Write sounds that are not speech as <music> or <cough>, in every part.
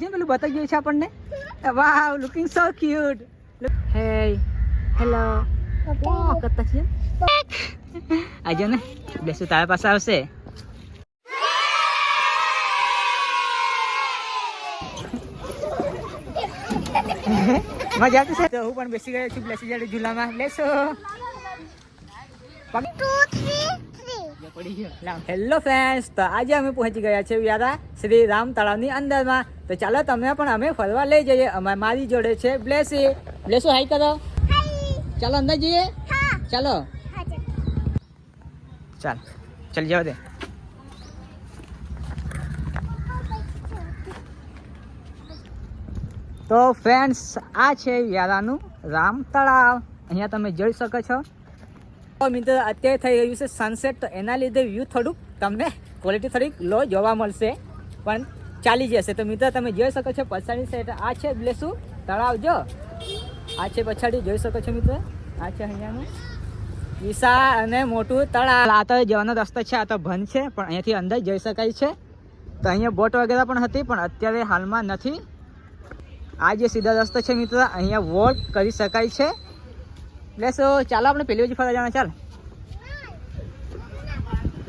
જે પેલું બતાવી ગયું છે આપણને? Wow looking so cute hey hello ઓ ને, બેસું, તારા પાસે આવશે. મજા આવતી છે? તો હું પણ બેસી ગયો છું બેસી જાડે ઝૂલામાં. લેશો. હેલો ફ્રેન્ડ્સ તો આજે અમે પહોંચી ગયા છે વ્યારા શ્રી રામ તળાવની અંદરમાં. તો ચાલો તમને પણ અમે ફરવા લઈ જઈએ. અમે મારી જોડે છે બ્લેસી. બ્લેસુ હાઈ કરો. ચાલો અંદર જઈએ. ચાલો. ચાલ. ચાલ. જવા દે. તો ફ્રેન્ડ્સ આ છે વ્યારાનું રામ તળાવ અહીંયા તમે જોઈ શકો છો. મિત્રો, અત્યારે થઈ રહ્યું છે સનસેટ તો એના લીધે વ્યૂ થોડુંક તમને ક્વોલિટી થોડીક લો જોવા મળશે. પણ ચાલી જશે. તો મિત્રો, તમે જોઈ શકો છો પછાડી સાઈડ આ છે બ્લેસુ. તળાવ જો આ છે પછાડી. જોઈ શકો છો મિત્રો? આ છે અહીંયાનું. વિશાળ અને મોટું તળાવ. આ તો જવાનો રસ્તો છે, આ તો બંધ છે, પણ અહીંયાથી અંદર જઈ શકાય છે. તો અહીંયા બોટ વગેરે પણ હતી, પણ અત્યારે હાલમાં નથી. આ જે સીધા રસ્તો છે મિત્રો, અહીંયા વોટ કરી શકાય છે. લેસો ચાલો આપણે પેલી બાજુ ફરવા જવાના, ચાલ.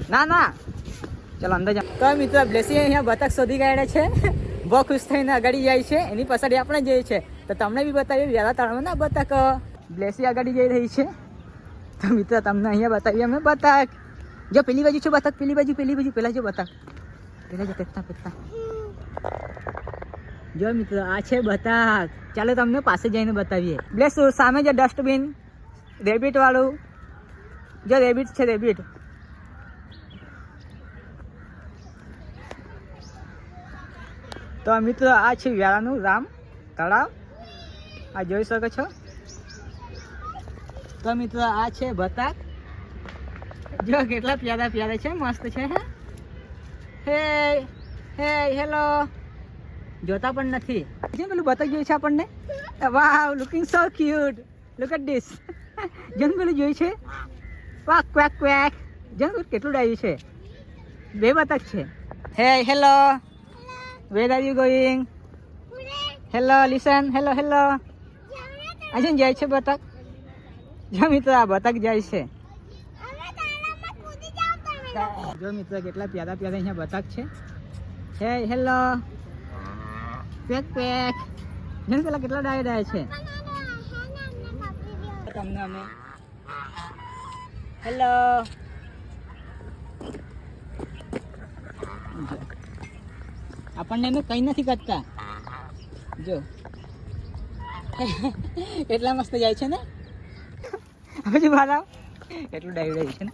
ના ના. ચાલો, અંદર જા. તો મિત્રો બ્લેસી અહીંયા બતક શોધી ગયા છે. <laughs> બહુ ખુશ થઈને આગળ જાય છે. એની પાછળ આપણે જઈએ છે. તો તમને બી બતાવીએ વ્યાલા તળાવમાં ના બતક. બ્લેસી આગળ જઈ રહી છે. તો મિત્રો, તમને અહીંયા બતાવીએ અમે બતક. જો, પેલી બાજુ છે બતક, પેલી બાજુ પેલી બાજુ, પેલા જો બતક. પેલા જો પેતા પેતા જો મિત્રો, આ છે બતક. ચાલો, તમને પાસે જઈને બતાવીએ. બ્લેસ, સામે જે ડસ્ટબિન. રેબિટ વાળું? જો રેબિટ છે રેબિટ તો મિત્રો, આ છે વ્યારાનું રામ તળાવ. આ જોઈ શકો છો. તો મિત્રો, આ છે બતાક. જો કેટલા પ્યારા પ્યારા છે, મસ્ત છે, હે? હે હેલો. જોતા પણ નથી. જે પેલું બતક જોયું છે આપણને? Wow looking so cute look at this જેમ પેલું જોયું છે? Quack quack quack. જંગલ કેટલું ડાયું છે? બે બતક છે. Hey, hello. Where are you going hello listen hello hello આજે જાય છે બતક? જો મિત્ર આ બતક જાય છે. જો મિત્ર, કેટલા પ્યારા પ્યારા અહીંયા બતક છે. Hey, hello. પેક પેક પેલા કેટલા ડાય ડાય છે? તમને અમે. હેલો આપણને અમે કંઈ નથી કરતા. જો. <laughs> એટલા મસ્ત જાય છે ને? હજી મારા? એટલું ડાયું ડાય છે ને?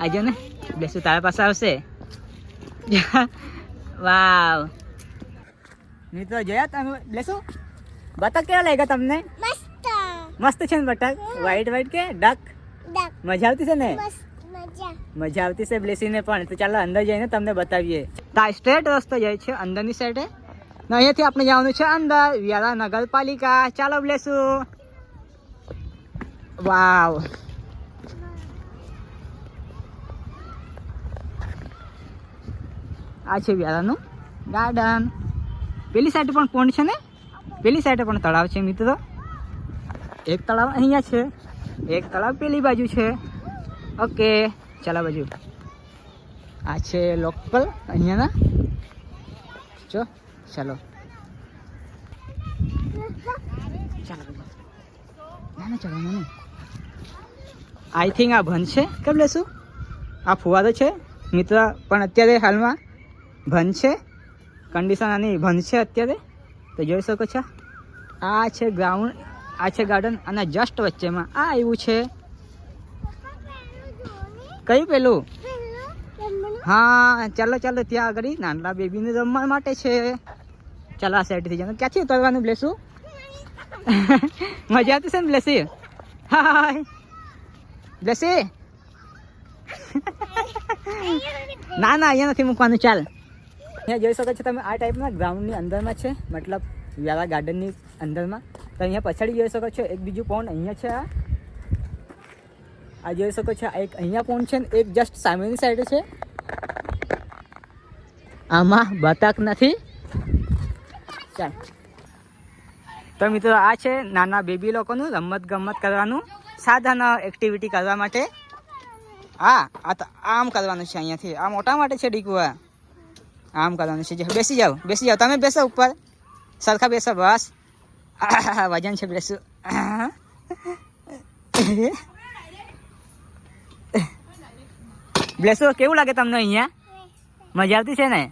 આજે ને. બેસું, તારા પાસે આવશે. <laughs> વાવ. મિત્રો, જોયા તમે. લેશું બતક કેવા લાગ્યા તમને? મસ્ત છે ને બટક વ્હાઈટ વ્હાઈટ કે? ડક મજા આવતી છે ને? મજા. આવતી છે બ્લેસીને પણ. તો ચાલો અંદર જઈને તમને બતાવીએ. તા સ્ટ્રેટ રસ્તો જાય છે અંદરની સાઈડે અહીંયાથી આપણે જવાનું છે અંદર. વ્યારા નગરપાલિકા. ચાલો બ્લેસુ. વાવ. આ છે વ્યારાનું ગાર્ડન પેલી સાઈડ પણ કોણ છે ને? પેલી સાઈડે પણ તળાવ છે મિત્રો. એક તળાવ અહીંયા છે. એક તળાવ પેલી બાજુ છે. ઓકે, ચાલો બાજુ. આ છે લોકલ અહીંયાના. જો, ચાલો. ચાલો ચાલો આઈ થિંક આ ભન છે. કેમ લેશું? આ ફુવારો છે. મિત્ર, પણ અત્યારે હાલમાં ભન છે. કન્ડિશન આની બંધ છે અત્યારે. તો જોઈ શકો છો. આ છે ગ્રાઉન્ડ આ છે ગાર્ડન અને જસ્ટ વચ્ચેમાં. આ આવ્યું છે. કયું પેલું? હા, ચાલો ચાલો, ત્યાં આગળ નાનલા બેબીને રમવા માટે છે. ચાલો, આ સાઈડથી જવાનું. ક્યાંથી ઉતરવાનું બ્લેસું મજા આવતી છે ને, બ્લેસી? હાય. બ્લેસી? ના ના, અહીંયા નથી મૂકવાનું. ચાલ. અહીંયા જોઈ શકો છો તમે, આ ટાઈપના ગ્રાઉન્ડની અંદરમાં છે. મતલબ, વ્યારા ગાર્ડનની અંદરમાં. તો અહીંયા પછાડી જોઈ શકો છો, એક બીજું પોન્ડ અહીંયા છે આ. આ જોઈ શકો છો એક અહીંયા પોન્ડ છે ને, એક જસ્ટ સામેની સાઈડે છે. આમાં બતક નથી. ચાલ. તો મિત્રો, આ છે નાના બેબી લોકોનું રમત ગમત કરવાનું, સાધન એક્ટિવિટી કરવા માટે. હા, આ તો આમ કરવાનું છે અહીંયાથી. આ મોટા માટે છે ડીકુઆ આમ કરવાનું છે. બેસી જાઓ બેસી જાઓ. તમે બેસો ઉપર. સરખા બેસો, બસ. વજન છે બેસું. બ્લેસો કેવું લાગે તમને અહીંયા? મજા આવતી છે ને?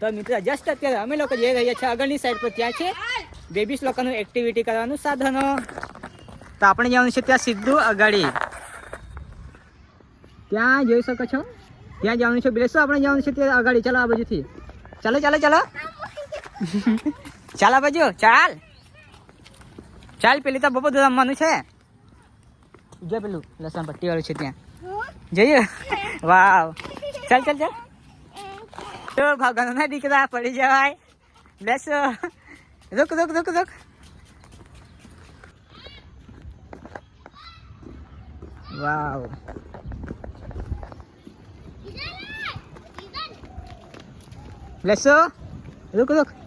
તો મિત્રો જસ્ટ અત્યારે અમે લોકો જઈ રહ્યા છીએ આગળની સાઈડ પર ત્યાં છે. બેબીસ લોકોનું એક્ટિવિટી કરવાનું સાધનો. તો આપણે જવાનું છે ત્યાં સીધું અગાડી. ત્યાં જોઈ શકો છો. ત્યાં જવાનું છે. બ્લેસો આપણે જવાનું છે ત્યાં અગાડી. ચાલો આ બાજુથી. ચાલો ચાલો ચાલો. ચાલો બાજુ. ચાલ. ચાલ પેલી તો બધું રમવાનું છે. જો પેલું લસણ પટ્ટી વાળું છે ત્યાં. જઈએ? વાવ. ચાલ ચાલ ચાલ. તો ભગવાન ના દીકરા પડી જવાય. બેસો. રોક રોક રોક, રૂક. વાવ. બેસો. રુક, રૂક.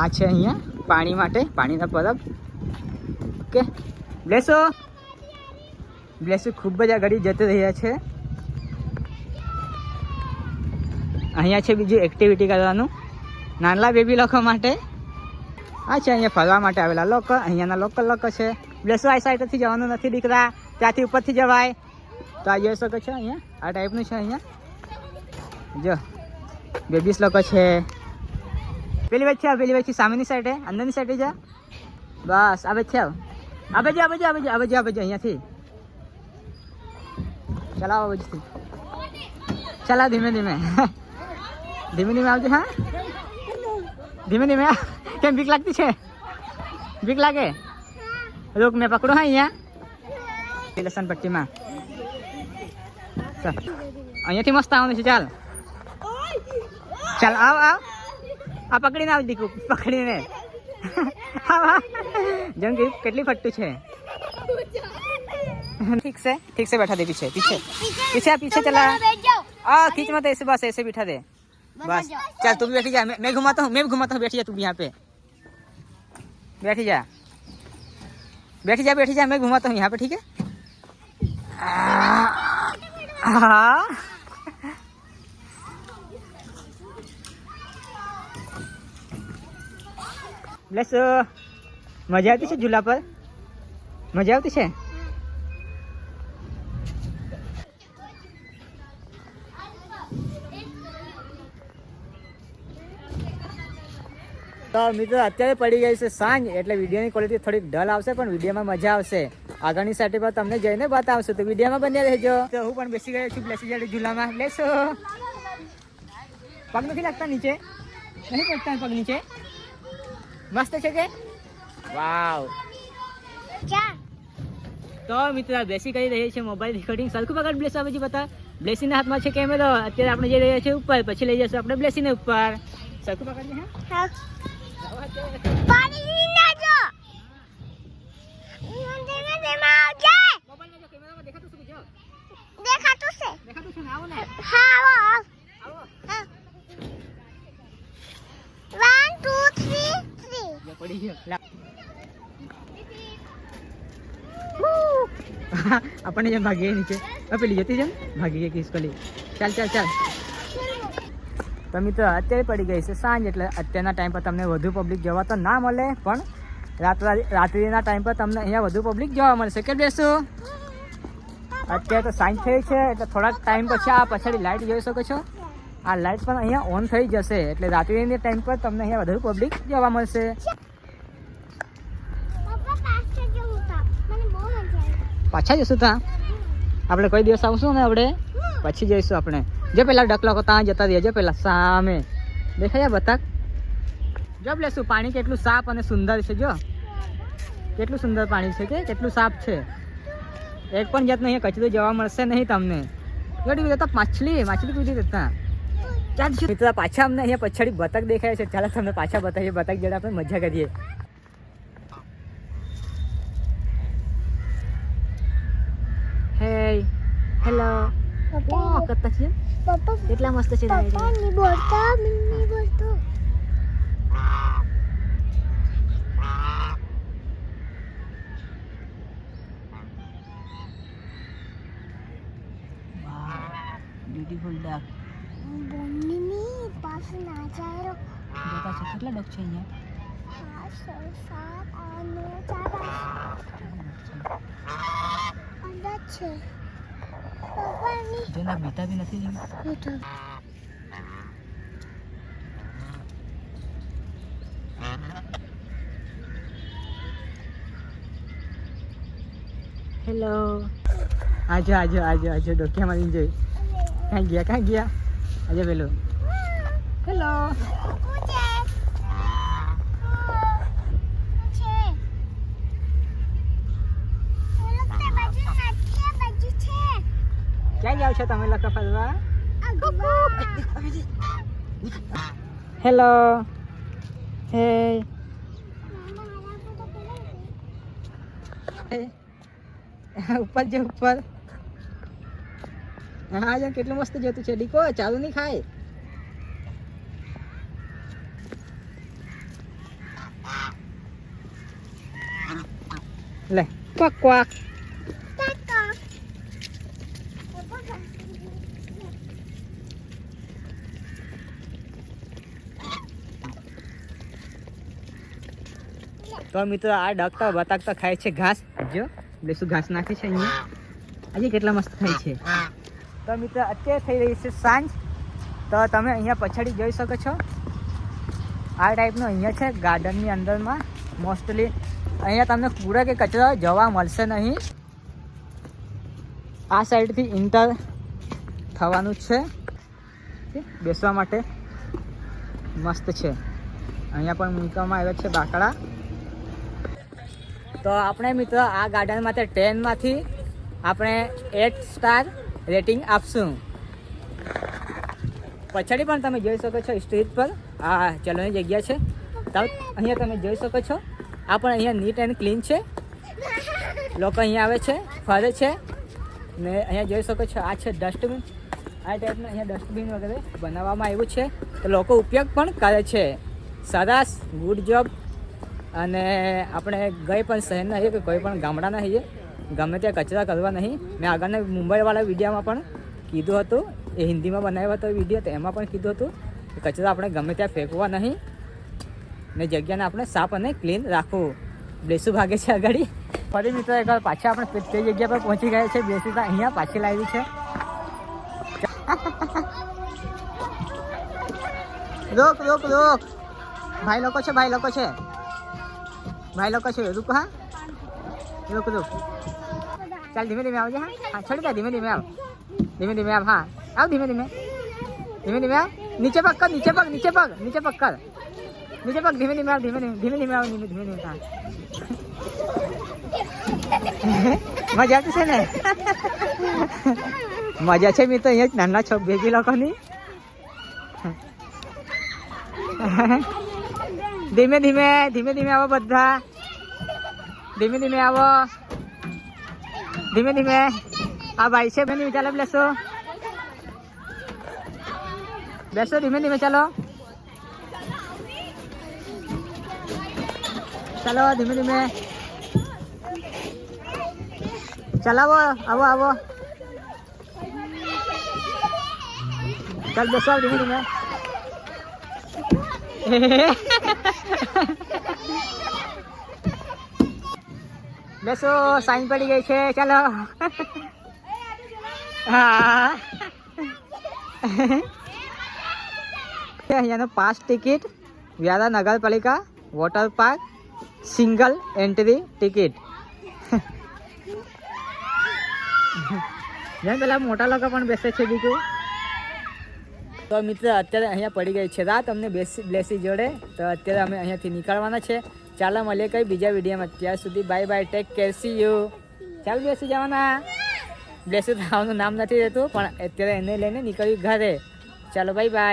આ છે અહીંયા પાણી માટે, પાણીના પરબ. ઓકે, બ્લેસો. બ્લેસો ખૂબ જ આગળ જતી રહ્યા છે. અહીંયા છે બીજું એક્ટિવિટી કરવાનું. નાનલા બેબી લોકો માટે. આ છે અહીંયા ફરવા માટે આવેલા લોકો અહીંયાના લોકલ લોકો છે. બ્લેસો આ સાઈડથી જવાનું નથી દીકરા, ત્યાંથી ઉપરથી જવાય. તો આ જોઈ શકો છો અહીંયા, આ ટાઈપનું છે અહીંયા. જો બેબીસ લોકો છે. પેલી વચ્ચે આવ પેલી વચ્ચે સામેની સાઈડે અંદરની સાઈડે જા. બસ, આ વચ્ચે આવ આ બાજુ આ બાજુ આ બાજુ આ બાજુ આ બાજુ, અહીંયાથી. ચલાવો આ બાજુથી. ચલાવ ધીમે ધીમે. <laughs> ધીમે ધીમે આવજો, હા? ધીમે ધીમે. આવ. <laughs> કેમ, બીક લાગતી છે? બીક લાગે? રોક, મેં પકડો, હા, અહીંયા. લસણ પટ્ટીમાં. ચાલ. અહીંયાથી મસ્ત આવવાનું છે, ચાલ. ચાલ, આવ આવ. આ પકડીને આવ દીકુ પકડીને આવ આવ. જેમ કે કેટલી ફટ્ટું છે ठीक से ठीक से बैठा दे पीछे पीछे पीछे आ, पीछे चला आ खींच मत ऐसे बस ऐसे बिठा दे बस चल तू भी बैठी जा मैं, मैं घुमाता हूँ मैं भी घुमाता हूँ बैठी जा तू भी यहाँ पे बैठी जा बैठी जा बैठी जा मैं घुमाता हूँ यहाँ पे ठीक है हाँ પ્લસ મજા આવતી છે ઝૂલા પર? મજા આવતી છે? તો મિત્રો અત્યારે પડી ગઈ છે સાંજ એટલે વિડીયોની ક્વોલિટી થોડીક ડલ આવશે પણ વિડીયોમાં મજા આવશે. આગળની સાઈડ પર તમને જઈને બતાવશું તો વિડીયોમાં બન્યા રહેજો. તો હું પણ બેસી ગયો છું બેસી જાડે ઝૂલામાં. લેશો. પગ નથી લાગતા નીચે? નહીં પડતા પગ નીચે? મસ્ત છે કે વાવ તો મિત્રો આ બેસી કરી રહી છે મોબાઈલ રેકોર્ડિંગ સરખું પકડ બ્લેસ આવે છે બતા બ્લેસીના હાથમાં છે કેમેરો અત્યારે આપણે જઈ રહ્યા છીએ ઉપર પછી લઈ જશું આપણે બ્લેસીને ઉપર. સરખું પકડજે હા? મોબાઈલમાં જો. કેમેરામાં દેખાતું શું જો? દેખાતું શું ને? આવો ને. આવો જો પડી ગયો. આપણને જેમ ભાગીએ નીચે. પેલી જતી જેમ ભાગી ગઈ કિસકોલી ચાલ ચાલ ચાલ. તો મિત્રો, અત્યારે પડી ગઈ છે સાંજ, એટલે અત્યારના ટાઈમ પર તમને વધુ પબ્લિક જોવા તો ના મળે, પણ રાત્રા રાત્રિના ટાઈમ પર તમને અહીંયા વધુ પબ્લિક જોવા મળશે. કે બેસું? અત્યારે તો સાંજ થઈ છે, એટલે થોડાક ટાઈમ પછી આ પછાડી લાઇટ જોઈ શકો છો. આ લાઇટ પણ અહીંયા ઓન થઈ જશે, એટલે રાત્રિના ટાઈમ પર તમને અહીંયા વધુ પબ્લિક જોવા મળશે. પાછા જઈશું ત્યાં. આપણે કોઈ દિવસ આવશું ને આપણે? પછી જઈશું આપણે. જે પેલા ડક લોકો ત્યાં જતા રહીએ. જો પેલા સામે. દેખાય બતક? જો લેશું. પાણી કેટલું સાફ અને સુંદર છે, જો. કેટલું સુંદર પાણી છે કે? કેટલું સાફ છે. એક પણ જાતનો અહીંયા કચરો જોવા મળશે નહીં તમને. ગઢી દેતા માછલી. માછલી કૂદી દેતા ચાલ મિત્રો, પાછા અમને અહીંયા પછાડી બતક દેખાય છે. ચાલો તમને પાછા બતાવીએ. બતક જોડે આપણે મજા કરીએ હે હેલો વાહ કરતા છે પપ્પા કેટલા મસ્ત છે પપ્પા ની બોલતા મમ્મી બોલતો બ્યુટીફુલ ડક મમ્મી ની પાસે ના જાય જોતા છે કેટલા ડક છે અહીંયા પાંચ છ સાત આઠ નવ ચાર અંદર છે પપ્પાની જેના બીતા બી નથી બેઠો હેલો આજો આજો આજો આજો ડોક્યા મારી જોઈ ક્યાં ગયા ક્યાં ગયા આજે પેલું હેલો ક્યાં જાવ છો તમે લોકો ફરવા? હેલો હે ઉપર જે, ઉપર. હા જો કેટલું મસ્ત જોતું છે. ડીકો, ચાલુ નહીં ખાય? લે. ક્વાક ક્વાક. તો મિત્રો આ ડગતા બતાકતા ખાય છે ઘાસ. જો એટલે શું ઘાસ નાખે છે અહીંયા. આજે કેટલા મસ્ત થાય છે. તો મિત્રો, અત્યારે થઈ રહી છે સાંજ. તો તમે અહીંયા પછાડી જોઈ શકો છો. આ ટાઈપનું અહીંયા છે ગાર્ડનની અંદરમાં. મોસ્ટલી અહીંયા તમને કૂડા કે કચરો જોવા મળશે નહીં. આ સાઈડથી ઇન્ટર થવાનું છે. બેસવા માટે મસ્ત છે. અહીંયા પણ મૂકવામાં આવ્યા છે બાકડા. તો આપણે મિત્રો આ ગાર્ડન માટે ટેનમાંથી આપણે એટ સ્ટાર રેટિંગ આપશું. પછાડી પણ તમે જોઈ શકો છો સ્ટ્રીટ પર. આ ચલોની જગ્યા છે. અહીંયા તમે જોઈ શકો છો. આ પણ અહીંયા નીટ એન્ડ ક્લીન છે. લોકો અહીંયા આવે છે, ફરે છે. ને અહીંયા જોઈ શકો છો, આ છે ડસ્ટબિન આ ટાઈપનું અહીંયા ડસ્ટબિન વગેરે બનાવવામાં આવ્યું છે. તો લોકો ઉપયોગ પણ કરે છે. સરસ ગુડ જોબ અને આપણે ગઈ પણ શહેરના નહીં કે કોઈ પણ ગામડાના છીએ. ગમે ત્યાં કચરા કરવા નહીં. મેં આગળના મુંબઈવાળા વિડીયોમાં પણ કીધું હતું. એ હિન્દીમાં બનાવ્યો હતો વીડિયો, તો એમાં પણ કીધું હતું કે કચરા આપણે ગમે ત્યાં ફેંકવા નહીં. ને જગ્યાને આપણે સાફ અને ક્લીન રાખવું. બેસું ભાગે છે આગળ. ફરી મિત્રો એક પાછા આપણે તે- જગ્યા પર પહોંચી ગયા છે. તો અહીંયા પાછી લાવી છે. રોક રોક રોક. ભાઈ લોકો છે, ભાઈ લોકો છે. ભાઈ લોકો છે રૂક હા? રૂક રૂક ચાલ ધીમે ધીમે આવજે, હા. હા, છોડી દે, ધીમે ધીમે આવ. ધીમે ધીમે આવ, હા. આવ ધીમે ધીમે. ધીમે ધીમે આવ. નીચે પગ કર, નીચે પગ નીચે પગ નીચે પગ કર. નીચે પગ, ધીમે ધીમે આવ, ધીમે ધીમે ધીમે ધીમે આવ, ધીમે ધીમે ધીમે <laughs> મજા તો છે ને? <laughs> મજા છે મિત્ર અહીંયા જ નાના છો બેબી લોકોની. <laughs> ધીમે ધીમે ધીમે ધીમે આવો બધા. ધીમે ધીમે આવો. ધીમે ધીમે. આ ભાઈ છે બેની ચાલો બેસો. બેસો, ધીમે ધીમે ચાલો. ચાલો, ધીમે ધીમે. ચલાવો, આવો આવો. ચાલ બેસો ધીમે ધીમે. <laughs> બેસો, સાઈન પડી ગઈ છે, ચાલો. હા. અહીંયાનો પાસ ટિકિટ વ્યારા નગરપાલિકા water park single entry ticket જેમ પેલા મોટા લોકો પણ બેસે છે બીજું. તો મિત્ર, અત્યારે અહીંયા પડી ગઈ છે રાત. અમને બેસી બ્લેસી જોડે. તો અત્યારે અમે અહીંયાથી નીકળવાના છે. ચાલો, મળીએ કઈ બીજા વિડીયોમાં. ત્યાં સુધી bye bye take care see you ચાલ, બેસી જવાના. બ્લેસી થવાનું નામ નથી રહેતું પણ અત્યારે એને લઈને નીકળ્યું ઘરે. ચાલો બાય બાય